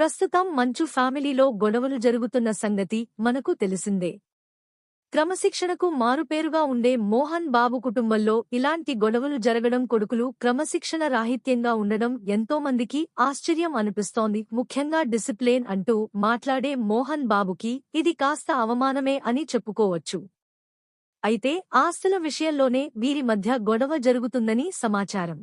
ప్రస్తుతం మంచు ఫ్యామిలీలో గొడవలు జరుగుతున్న సంగతి మనకు తెలిసిందే. క్రమశిక్షణకు మారుపేరుగా ఉండే మోహన్ బాబు కుటుంబంలో ఇలాంటి గొడవలు జరగడం కొడుకులు క్రమశిక్షణ రాహిత్యంగా ఉండడం ఎంతోమందికి ఆశ్చర్యం అనిపిస్తోంది. ముఖ్యంగా డిసిప్లేన్ అంటూ మాట్లాడే మోహన్ బాబుకి ఇది కాస్త అవమానమే అని చెప్పుకోవచ్చు. అయితే ఆస్తుల విషయంలోనే వీరి మధ్య గొడవ జరుగుతుందని సమాచారం.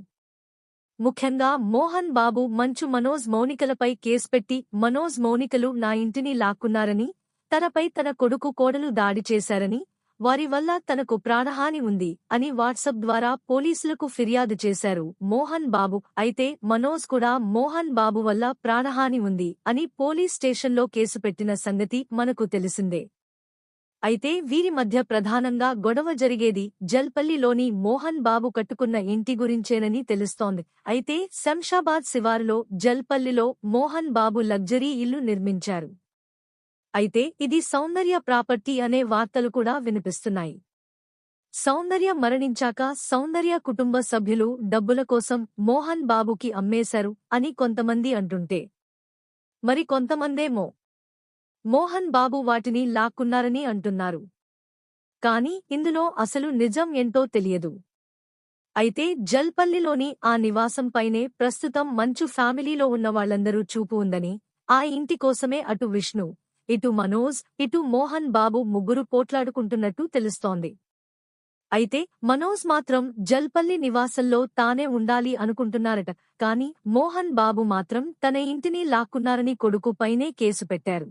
ముఖ్యంగా మోహన్ బాబు మంచు మనోజ్ మౌనికలపై కేసు పెట్టి మనోజ్ మౌనికలు నా ఇంటిని లాక్కున్నారని తనపై తన కొడుకు కోడలు దాడి చేశారని వారి వల్ల తనకు ప్రాణహాని ఉంది అని వాట్సాప్ ద్వారా పోలీసులకు ఫిర్యాదు చేశారు మోహన్ బాబు. అయితే మనోజ్ కూడా మోహన్ బాబు వల్ల ప్రాణహాని ఉంది అని పోలీస్ స్టేషన్లో కేసు పెట్టిన సంగతి మనకు తెలిసిందే. అయితే వీరి మధ్య ప్రధానంగా గొడవ జరిగేది జల్పల్లిలోని మోహన్ బాబు కట్టుకున్న ఇంటి గురించేనని తెలుస్తోంది. అయితే శంషాబాద్ శివారులో జల్పల్లిలో మోహన్ బాబు లగ్జరీ ఇల్లు నిర్మించారు. అయితే ఇది సౌందర్య ప్రాపర్టీ అనే వార్తలు కూడా వినిపిస్తున్నాయి. సౌందర్య మరణించాక సౌందర్య కుటుంబ సభ్యులు డబ్బుల కోసం మోహన్ బాబుకి అమ్మేశారు అని కొంతమంది అంటుంటే మరి కొంతమందేమో మోహన్ బాబు వాటిని లాక్కున్నారని అంటున్నారు. కాని ఇందులో అసలు నిజం ఏంటో తెలియదు. అయితే జల్పల్లిలోని ఆ నివాసంపైనే ప్రస్తుతం మంచు ఫ్యామిలీలో ఉన్న వాళ్ళందరూ చూపు ఉందని ఆ ఇంటి కోసమే అటు విష్ణు ఇటు మనోజ్ ఇటు మోహన్ బాబు ముగ్గురు పోట్లాడుకుంటున్నట్టు తెలుస్తోంది. అయితే మనోజ్ మాత్రం జల్పల్లి నివాసంలో తానే ఉండాలి అనుకుంటున్నారట కాని మోహన్ బాబు మాత్రం తన ఇంటిని లాక్కున్నారని కొడుకు పైనే కేసు పెట్టారు.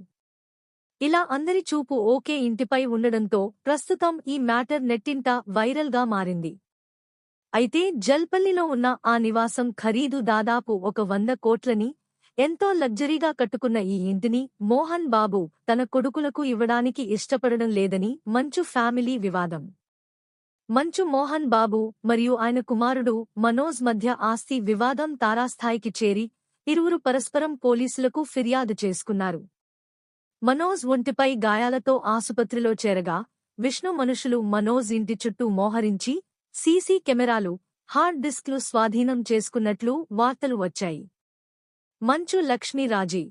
ఇలా అందరి చూపు ఓకే ఇంటిపై ఉండడంతో ప్రస్తుతం ఈ మ్యాటర్ నెట్టింట వైరల్గా మారింది. అయితే జల్పల్లిలో ఉన్న ఆ నివాసం ఖరీదు దాదాపు ఒక వంద కోట్లని ఎంతో లగ్జరీగా కట్టుకున్న ఈ ఇంటిని మోహన్ బాబు తన కొడుకులకు ఇవ్వడానికి ఇష్టపడడం లేదని మంచు ఫ్యామిలీ వివాదం. మంచు మోహన్ బాబు మరియు ఆయన కుమారుడు మనోజ్ మధ్య ఆస్తి వివాదం తారాస్థాయికి చేరి ఇరువురు పరస్పరం పోలీసులకు ఫిర్యాదు చేసుకున్నారు. మనోజ్ ఒంటిపై గాయాలతో ఆసుపత్రిలో చేరగా విష్ణు మనుషులు మనోజ్ ఇంటి చుట్టూ మోహరించి సీసీ కెమెరాలు హార్డ్ డిస్క్లు స్వాధీనం చేసుకున్నట్లు వార్తలు వచ్చాయి. మంచు లక్ష్మీరాజీ